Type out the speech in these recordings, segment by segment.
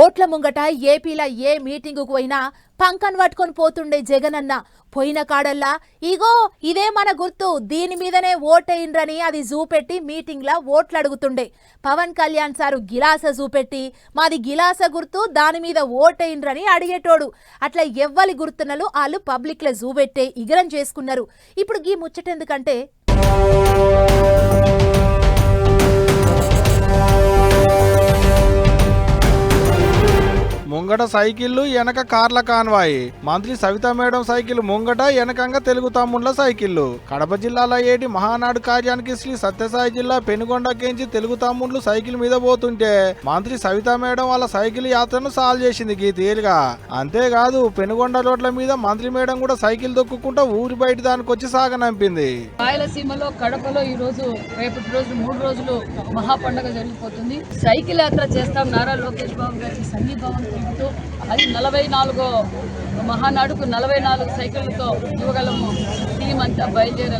ఓట్ల ముంగట ఏపీలో ఏ మీటింగుకు పోయినా పంకన్ పట్టుకొని పోతుండే జగనన్న. పోయిన కాడల్లా ఇగో ఇదే మన గుర్తు దీని మీదనే ఓటైండ్రని అది చూపెట్టి మీటింగ్లా ఓట్లు అడుగుతుండే పవన్ కళ్యాణ్ సారు గిలాస చూపెట్టి మాది గిలాస గుర్తు దాని మీద ఓటైండ్రని అడిగేటోడు. అట్లా ఎవ్వలి గుర్తునలు వాళ్ళు పబ్లిక్లో చూపెట్టే ఇగరం చేసుకున్నారు. ఇప్పుడు గీ ముచ్చటెందుకంటే ముంగట సైకిళ్ళు వెనక కార్ల కాన్వాయి. మంత్రి సవితా మేడం సైకిల్ ముంగట వెనకంగా తెలుగు తమ్ముళ్ళ సైకిళ్ళు. కడప జిల్లాలో ఏటి మహానాడు కార్యానికి శ్రీ సత్యసాయి జిల్లా పెనుగొండకేంచి తెలుగు తమ్ముళ్ళు సైకిల్ మీద పోతుంటే మంత్రి సవితా మేడం వాళ్ళ సైకిల్ యాత్రను సాల్వ్ చేసింది గీ తేలిగా అంతేకాదు పెనుగొండ రోడ్ల మీద మంత్రి మేడం కూడా సైకిల్ దొక్కుకుంటా ఊరి బయట దానికి వచ్చి సాగనంపింది రాయలసీమలో కడపలో ఈ రోజు రేపటి రోజు మూడు రోజులు మహా పండుగ జరిగిపోతుంది. సైకిల్ యాత్ర చేస్తాం నారా లోకేష్ బాబు గారికి సంఘీభావం. చేస్తూ అది నలభై నాలుగో మహానాడుకు నలభై నాలుగు సైకిళ్ళతో యువగలము టీం అంతా బయలుదేరి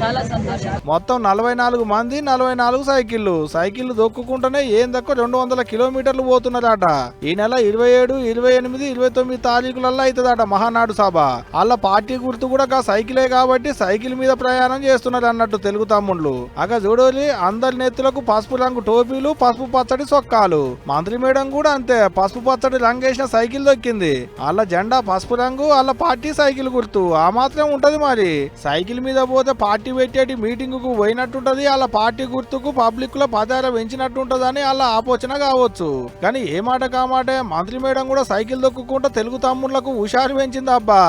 చాలా సంతోషం. మొత్తం నలభై నాలుగు మంది నలభై నాలుగు సైకిళ్ళు. సైకిళ్ళు దొక్కుకుంటూనే ఏం తక్కువ రెండు వందల కిలోమీటర్లు పోతున్నదట. ఈ నెల ఇరవై ఏడు ఇరవై ఎనిమిది ఇరవై తొమ్మిది తారీఖులలో అవుతుందట మహానాడు సభ. వాళ్ళ పార్టీ గుర్తు కూడా సైకిలే కాబట్టి సైకిల్ మీద ప్రయాణం చేస్తున్నారు అన్నట్టు తెలుగు తమ్ముళ్ళు. అక చూడోలి అందరి నెత్తులకు పసుపు రంగు టోపీలు పసుపు పచ్చడి సొక్కాలు. మంత్రి మేడం కూడా అంతే పసుపు పచ్చడి రంగేసిన సైకిల్ దొక్కింది. వాళ్ళ జెండా పసుపు రంగు వాళ్ళ పార్టీ సైకిల్ గుర్తు. ఆ మాత్రం ఉంటది మరి. సైకిల్ మీద పోతే పార్టీ పెట్టేటి మీటింగ్కు పోయినట్టుంటది వాళ్ళ పార్టీ గుర్తుకు పబ్లిక్లో పదార పెంచినట్టుంటదని వాళ్ళ ఆపోచన కావచ్చు. కానీ ఏ మాట కామాటే మంత్రి మేడం కూడా సైకిల్ దొక్కుకుంటా తెలుగు తమ్ముళ్ళకు హుషారు పెంచింది అబ్బా.